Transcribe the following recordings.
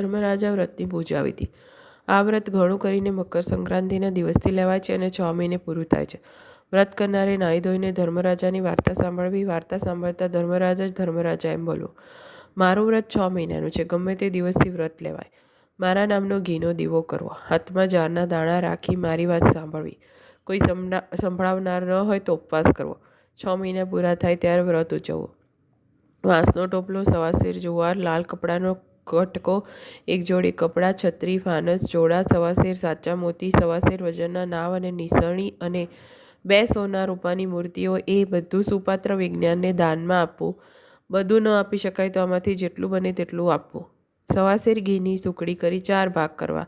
ધર્મરાજા વ્રતની પૂજા હતી. આ વ્રત ઘણું કરીને મકર સંક્રાંતિના દિવસથી લેવાય છે અને છ મહિને પૂરું થાય છે. વ્રત કરનારે નાહી ધોઈને ધર્મરાજાની વાર્તા સાંભળવી, વાર્તા સાંભળતા ધર્મરાજા જ ધર્મરાજા એમ બોલવું. મારું વ્રત છ મહિનાનું છે, ગમે તે દિવસથી વ્રત લેવાય. મારા નામનો ઘીનો દીવો કરવો. હાથમાં જારના દાણા રાખી મારી વાત સાંભળવી. કોઈ સંભળાવનાર ન હોય તો ઉપવાસ કરવો. છ મહિના પૂરા થાય ત્યારે વ્રત ઉજવવું. વાંસનો ટોપલો, સવાસીર જુવાર, લાલ કપડાનો કટકો એક જોડી કપડાં, છત્રી, ફાનસ, જોડા, સવાસેર સાચા મોતી સવાસેર વજનના નાવ અને નિસરણી અને બે સોના રૂપાની મૂર્તિઓ, એ બધું સુપાત્ર વિજ્ઞાનને દાનમાં આપવું. બધું ન આપી શકાય તો આમાંથી જેટલું બને તેટલું આપવું. સવાસેર ઘીની સુકડી કરી ચાર ભાગ કરવા.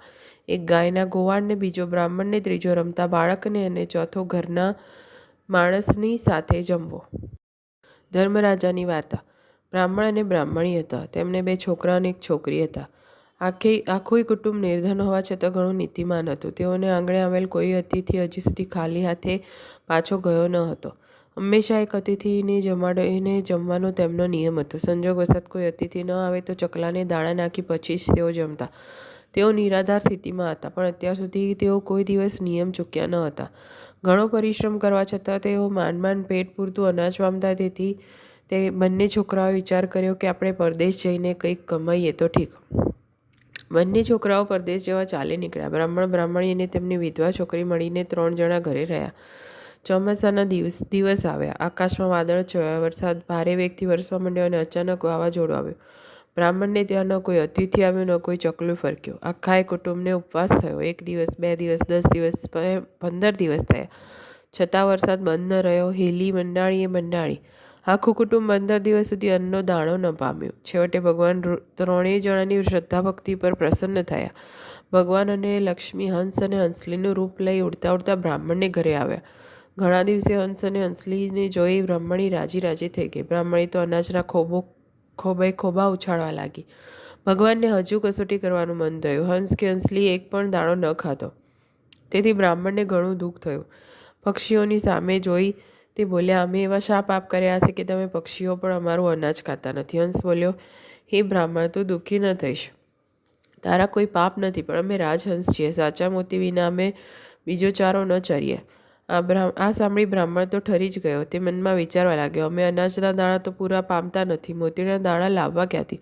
એક ગાયના ગોવાળને, બીજો બ્રાહ્મણને, ત્રીજો રમતા બાળકને અને ચોથો ઘરના માણસની સાથે જમવો. ધર્મરાજાની વાર્તા. બ્રાહ્મણ અને બ્રાહ્મણી હતા. તેમને બે છોકરા અને એક છોકરી હતા. આખી, આખું કુટુંબ નિર્ધન હોવા છતાં ઘણું નીતિમાન હતું. તેઓને આંગણે આવેલ કોઈ અતિથિ હજી સુધી ખાલી હાથે પાછો ગયો ન હતો. હંમેશા એક અતિથિને જમાડીને જમવાનો તેમનો નિયમ હતો. સંજોગ વસાત કોઈ અતિથિ ન આવે તો ચકલાને દાણા નાખી પછી જ તેઓ જમતા. તેઓ નિરાધાર સ્થિતિમાં હતા, પણ અત્યાર સુધી તેઓ કોઈ દિવસ નિયમ ચૂક્યા ન હતા. ઘણો પરિશ્રમ કરવા છતાં તેઓ માંડ માંડ પેટ પૂરતું અનાજ પામતા તેથી તે બંને છોકરાઓએ વિચાર કર્યો કે આપણે પરદેશ જઈને કંઈક કમાઈએ તો ઠીક. બંને છોકરાઓ પરદેશ જેવા ચાલી નીકળ્યા. બ્રાહ્મણ બ્રાહ્મણી અને તેમની વિધવા છોકરી મળીને ત્રણ જણા ઘરે રહ્યા. ચોમાસાના દિવસ દિવસ આવ્યા. આકાશમાં વાદળ છવાયા. વરસાદ ભારે વેગથી વરસવા માંડ્યો અને અચાનક વાવાઝોડું આવ્યું. બ્રાહ્મણને ત્યાં ન કોઈ અતિથિ આવ્યું ન, કોઈ ચકલું ફરક્યું. આખાએ કુટુંબને ઉપવાસ થયો. એક દિવસ, બે દિવસ, દસ દિવસ, પંદર દિવસ થયા. છતાં વરસાદ બંધ ન રહ્યો. હેલી મંડાણીએ મંડાણી. આખું કુટુંબ પંદર દિવસ સુધી અન્નનો દાણો ન પામ્યું. છેવટે ભગવાન ત્રણેય જણાની શ્રદ્ધા ભક્તિ પર પ્રસન્ન થયા. ભગવાન અને લક્ષ્મી હંસ અને હંસલીનું રૂપ લઈ ઉડતા ઉડતા બ્રાહ્મણને ઘરે આવ્યા. ઘણા દિવસે હંસ અને હંસલીને જોઈ બ્રાહ્મણી રાજી રાજી થઈ ગઈ. બ્રાહ્મણી તો અનાજના ખોબો, ખોબે ખોબા ઉછાળવા લાગી. ભગવાનને હજુ કસોટી કરવાનું મન થયું. હંસ કે હંસલી એક પણ દાણો ન ખાતો તેથી બ્રાહ્મણને ઘણું દુઃખ થયું. પક્ષીઓની સામે જોઈ તે બોલ્યા, અમે એવા શા પાપ કર્યા હશે કે તમે પક્ષીઓ પણ અમારું અનાજ ખાતા નથી. હંસ બોલ્યો, હે બ્રાહ્મણ, તું દુઃખી ન થઈશ. તારા કોઈ પાપ નથી, પણ અમે રાજહંસ છીએ. સાચા મોતી વિના અમે બીજો ચારો ન ચરીએ. આ બ્રાહ્મ આ સાંભળી બ્રાહ્મણ તો ઠરી જ ગયો. તે મનમાં વિચારવા લાગ્યો, અમે અનાજના દાણા તો પૂરા પામતા નથી. મોતીના દાણા લાવવા ક્યાંથી?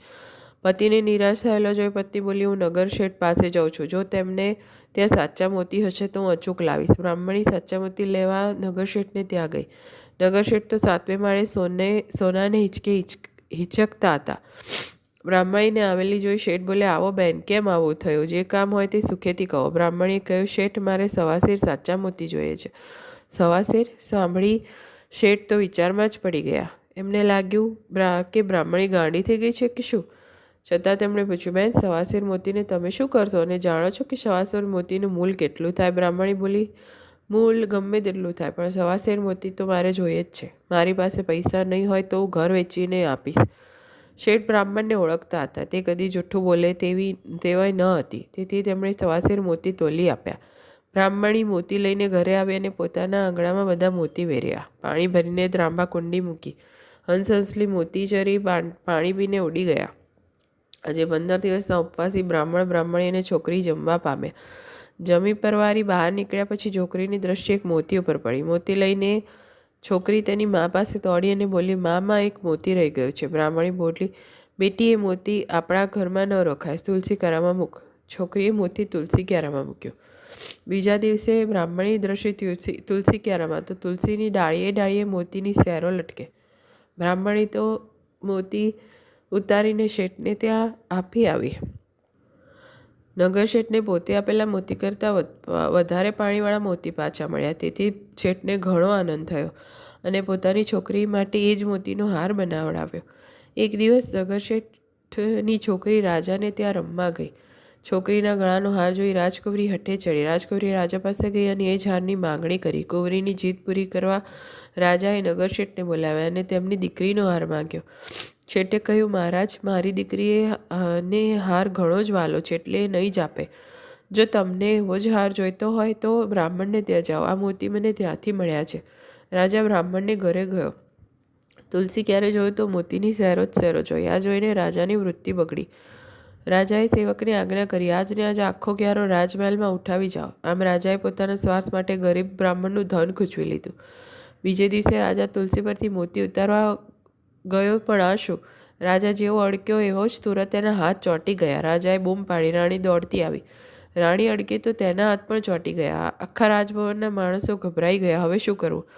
પતિને નિરાશ થયેલો જોઈ પત્ની બોલી, હું નગર શેઠ પાસે જાઉં છું. જો તેમને ત્યાં સાચા મોતી હશે તો હું અચૂક લાવીશ. બ્રાહ્મણી સાચા મોતી લેવા નગર શેઠને ત્યાં ગઈ. નગર શેઠ તો સાતમે માળે સોને, સોનાને હિંચકે હિચકતા હતા. બ્રાહ્મણીને આવેલી જોઈ શેઠ બોલે, આવો બેન, કેમ આવું થયું? જે કામ હોય તે સુખેથી કહો. બ્રાહ્મણીએ કહ્યું, શેઠ મારે સવાસેર સાચા મોતી જોઈએ છે. સવાસેર? સાંભળી, શેઠ તો વિચારમાં જ પડી ગયા. એમને લાગ્યું કે બ્રાહ્મણી ગાંડી થઈ ગઈ છે કે શું? છતાં તેમણે પૂછ્યું, બેન, સવાસેર મોતીને તમે શું કરશો? અને જાણો છો કે સવાસેર મોતીનું મૂલ કેટલું થાય? બ્રાહ્મણી બોલી, મૂલ ગમે તેટલું થાય, પણ સવાસેર મોતી તો મારે જોઈએ જ છે. મારી પાસે પૈસા નહીં હોય તો હું ઘર વેચીને આપીશ. શેઠ બ્રાહ્મણને ઓળખતા હતા. તે કદી જૂઠું બોલે તેવી, તેવાય ન હતી. તેથી તેમણે સવાસેર મોતી તોલી આપ્યા. બ્રાહ્મણી મોતી લઈને ઘરે આવી અને પોતાના આંગણામાં બધા મોતી વેર્યા. પાણી ભરીને ત્રાંબા કુંડી મૂકી. હંસ હંસલી મોતી ચરી પાણી પીને ઉડી ગયા. આજે પંદર દિવસના ઉપવાસી બ્રાહ્મણ, બ્રાહ્મણી અને છોકરી જમવા પામ્યા. જમી પરવારી બહાર નીકળ્યા પછી છોકરીની દ્રષ્ટિ એક મોતી ઉપર પડી. મોતી લઈને છોકરી તેની મા પાસે દોડી અને બોલી, મામાં, એક મોતી રહી ગયું છે. બ્રાહ્મણી બોલી, બેટી, એ મોતી આપણા ઘરમાં ન રખાય તુલસી ક્યારામાં મૂક. છોકરીએ મોતી તુલસી ક્યારામાં મૂક્યું. બીજા દિવસે બ્રાહ્મણી દ્રશ્ય તુલસી તુલસી ક્યારામાં તો તુલસીની ડાળીએ ડાળીએ મોતીની સેરો લટકે. બ્રાહ્મણી તો મોતી ઉતારીને શેઠને ત્યાં આપી આવી. નગર શેઠને પોતે આપેલા મોતી કરતાં વધારે પાણીવાળા મોતી પાછા મળ્યા. તેથી શેઠને ઘણો આનંદ થયો અને પોતાની છોકરી માટે એ જ મોતીનો હાર બનાવડાવ્યો. એક દિવસ નગર શેઠની છોકરી રાજાને ત્યાં રમવા ગઈ. છોકરીના ગળાનો હાર જોઈ રાજકુંવરી હઠે ચડી. રાજકુંવરી રાજા પાસે ગઈ અને એ જ હારની માંગણી કરી. કુંવરીની જીત પૂરી કરવા રાજાએ નગર શેઠને બોલાવ્યા અને તેમની દીકરીનો હાર માંગ્યો. શેઠે કહ્યું, મહારાજ, મારી દીકરીએ ને હાર ઘણો જ વાલો છે, એટલે એ નહીં જ આપે. જો તમને એવો જ હાર જોઈતો હોય, તો બ્રાહ્મણને ત્યાં જાઓ. આ મોતી મને ત્યાંથી મળ્યા છે. રાજા બ્રાહ્મણને ઘરે ગયો. તુલસી ક્યારે જોયું તો મોતીની સહેરો જ સહેરો જોઈ. આ જોઈને રાજાની વૃત્તિ બગડી. રાજાએ સેવકને આજ્ઞા કરી આજને આજ આખો ક્યારો રાજમહેલમાં ઉઠાવી જાઓ. આમ રાજાએ પોતાના સ્વાર્થ માટે ગરીબ બ્રાહ્મણનું ધન ખૂંચવી લીધું. બીજે દિવસે રાજા તુલસી પરથી મોતી ઉતારવા ગયો પણ આ શું રાજા જેવો અડક્યો એવો જ તુરત તેના હાથ ચોંટી ગયા. રાજાએ બૂમ પાડી રાણી દોડતી આવી. રાણી અડકી તો તેના હાથ પણ ચોંટી ગયા. આખા રાજભવનના માણસો ગભરાઈ ગયા. હવે શું કરવું?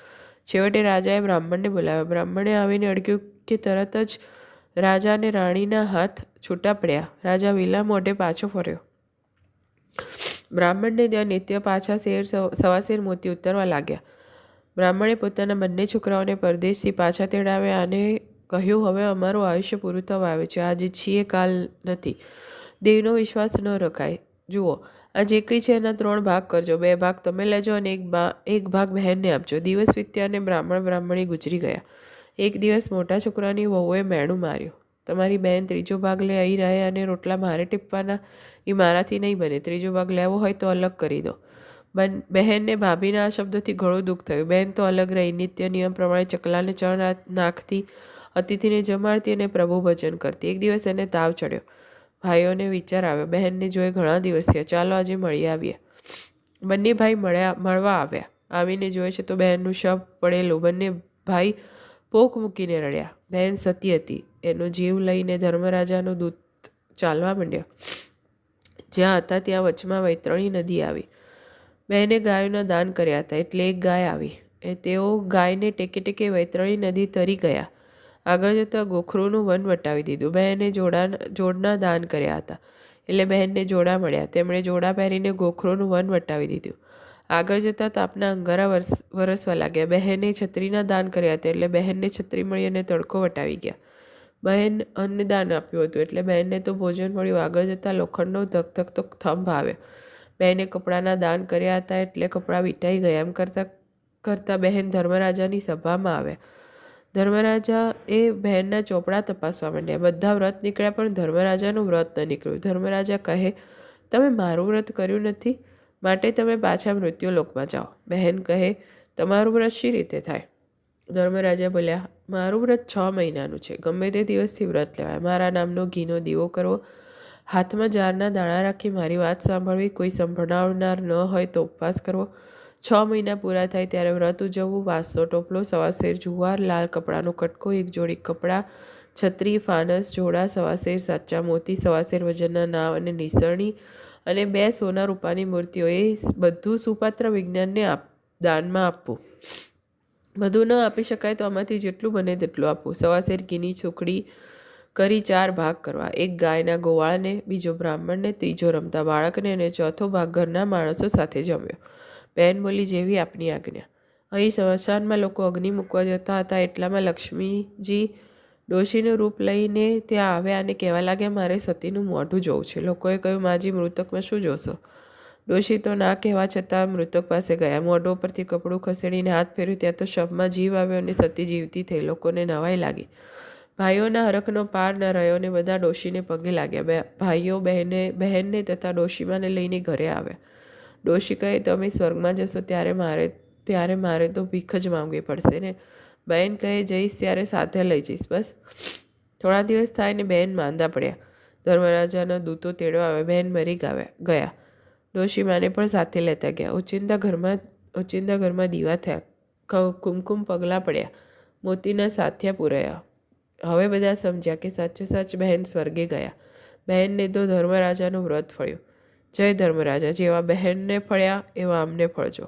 છેવટે રાજાએ બ્રાહ્મણને બોલાવ્યા. બ્રાહ્મણે આવીને અડક્યું કે તરત જ રાજા અને રાણીના હાથ છૂટા પડ્યા. રાજા વિલા મોઢે પાછો ફર્યો. બ્રાહ્મણને ત્યાં નિત્ય પાછા શેર સવા શેર મોતી ઉતરવા લાગ્યા. બ્રાહ્મણે પોતાના બંને છોકરાઓને પરદેશથી પાછા તેડાવ્યા અને કહ્યું, હવે અમારું આયુષ્ય પૂરું થવા આવે છે. આજે છીએ, કાલ નથી. દેવનો વિશ્વાસ ન રખાય. જુઓ, આ જે કંઈ છે એના ત્રણ ભાગ કરજો. બે ભાગ તમે લેજો અને એક એક ભાગ બહેનને આપજો. દિવસ વીત્યા અને બ્રાહ્મણ બ્રાહ્મણી ગુજરી ગયા. એક દિવસ મોટા છોકરાની વહુએ મેણું માર્યું. તમારી બહેન ત્રીજો ભાગ લે અહીં રહે અને રોટલા મારે ટીપવાના? એ મારાથી નહીં બને. ત્રીજો ભાગ લેવો હોય તો અલગ કરી દો. બન, બહેનને ભાભીના આ શબ્દોથી ઘણું દુઃખ થયું. બહેન તો અલગ રહી. નિત્ય નિયમ પ્રમાણે ચકલાને ચણ નાખતી અતિથિને જમાડતી અને પ્રભુ ભજન કરતી. એક દિવસ એને તાવ ચડ્યો. ભાઈઓને વિચાર આવ્યો, બહેનને જોઈ ઘણા દિવસ થયા, ચાલો આજે મળી આવીએ. બંને ભાઈ મળ્યા, મળવા આવ્યા. આવીને જોયે છે તો બહેનનું શબ પડેલું. બંને ભાઈ પોક મૂકીને રડ્યા. બહેન સતી હતી. એનો જીવ લઈને ધર્મરાજાનો દૂત ચાલવા માંડ્યો. જ્યાં હતા ત્યાં વચમાં વૈતરણી નદી આવી. બહેને ગાયોના દાન કર્યા હતા. એટલે એક ગાય આવી. એ તેઓ ગાયને ટેકે ટેકે વૈતરણી નદી તરી ગયા. આગળ જતાં ગોખરુનું વન વટાવી દીધું. બહેને જોડા જોડના દાન કર્યા હતા. એટલે બહેનને જોડા મળ્યા. તેમણે જોડા પહેરીને ગોખરોનું વન વટાવી દીધું. આગળ જતાં તાપના અંગારા વરસ, વરસવા લાગ્યા. બહેને છત્રીના દાન કર્યા હતા એટલે બહેનને છત્રી મળી અને તડકો વટાવી ગયા. બહેન અન્નદાન આપ્યું હતું એટલે બહેનને તો ભોજન મળ્યું. આગળ જતાં લોખંડનો ધક ધક તો થંભ આવ્યો. બહેને કપડાના દાન કર્યા હતા એટલે કપડાં વીંટાઈ ગયા. એમ કરતાં કરતાં બહેન ધર્મરાજાની સભામાં આવ્યા. ધર્મરાજા એ બહેનના ચોપડા તપાસવા માંડ્યા. બધા વ્રત નીકળ્યા, પણ ધર્મરાજાનું વ્રત ન નીકળ્યું. ધર્મરાજા કહે, તમે મારું વ્રત કર્યું નથી, માટે તમે પાછા મૃત્યુલોકમાં જાઓ. બહેન કહે, તમારું વ્રત શી રીતે થાય? ધર્મરાજા બોલ્યા, મારું વ્રત છ મહિનાનું છે. ગમે તે દિવસથી વ્રત લેવાય. મારા નામનો ઘીનો દીવો કરવો, હાથમાં જારના દાણા રાખી મારી વાત સાંભળવી, કોઈ સંભળાવનાર ન હોય તો ઉપવાસ કરવો છ મહિના પૂરા થાય ત્યારે વ્રત ઉજવવું, વાંસનો ટોપલો, સવાસેર જુવાર, લાલ કપડાનો કટકો, એક જોડી કપડાં, છત્રી, ફાનસ, જોડા, સવાસેર સાચા મોતી, સવાસેર વજનના નાવ અને નિસરણી અને બે સોના રૂપાની મૂર્તિઓ એ બધું સુપાત્ર વિજ્ઞાનને આપ, દાનમાં આપવું. બધું ન આપી શકાય તો આમાંથી જેટલું બને તેટલું આપવું. સવાસેર ઘીની છોકડી કરી ચાર ભાગ કરવા. એક ગાયના ગોવાળને, બીજો બ્રાહ્મણને, ત્રીજો રમતા બાળકને અને ચોથો ભાગ ઘરના માણસો સાથે જમ્યો. બહેન બોલી જેવી આપની આજ્ઞા. અહીં સ્મશાનમાં લોકો અગ્નિ મૂકવા જતા હતા એટલામાં લક્ષ્મીજી ડોશીનું રૂપ લઈને ત્યાં આવ્યા અને કહેવા લાગ્યા, મારે સતીનું મોઢું જોવું છે. લોકોએ કહ્યું, માજી મૃતકમાં શું જોશો? ડોશી તો ના કહેવા છતાં મૃતક પાસે ગયા. મોઢો પરથી કપડું ખસેડીને હાથ ફેર્યું, ત્યાં તો શબમાં જીવ આવ્યો અને સતી જીવતી થઈ. લોકોને નવાઈ લાગી. ભાઈઓના હરખનો પાર ન રહ્યો ને બધા ડોશીને પગે લાગ્યા. ભાઈઓ બહેને, બહેનને તથા ડોશીમાને લઈને ઘરે આવ્યા. ડોશી કહે તમે સ્વર્ગમાં જશો ત્યારે મારે ત્યારે મારે તો ભીખ જ માંગવી પડશે ને? બહેન કહે, જઈશ ત્યારે સાથે લઈ જઈશ. બસ. થોડા દિવસ થાય ને બહેન માંદા પડ્યા. ધર્મરાજાના દૂતો તેડવા આવ્યા. બહેન મરી ગાવ્યા ગયા. ડોશીમાને પણ સાથે લેતા ગયા. ઓચિંતા ઘરમાં ઓચિંતા ઘરમાં દીવા થયા. કુમકુમ પગલાં પડ્યા. મોતીના સાથિયા પૂરાયા. હવે બધા સમજ્યા કે સાચો સાચ બહેન સ્વર્ગે ગયા. બહેનને તો ધર્મરાજાનું વ્રત ફળ્યું. જય ધર્મરાજા જેવા બહેનને ફળ્યા એવા અમને ફળજો.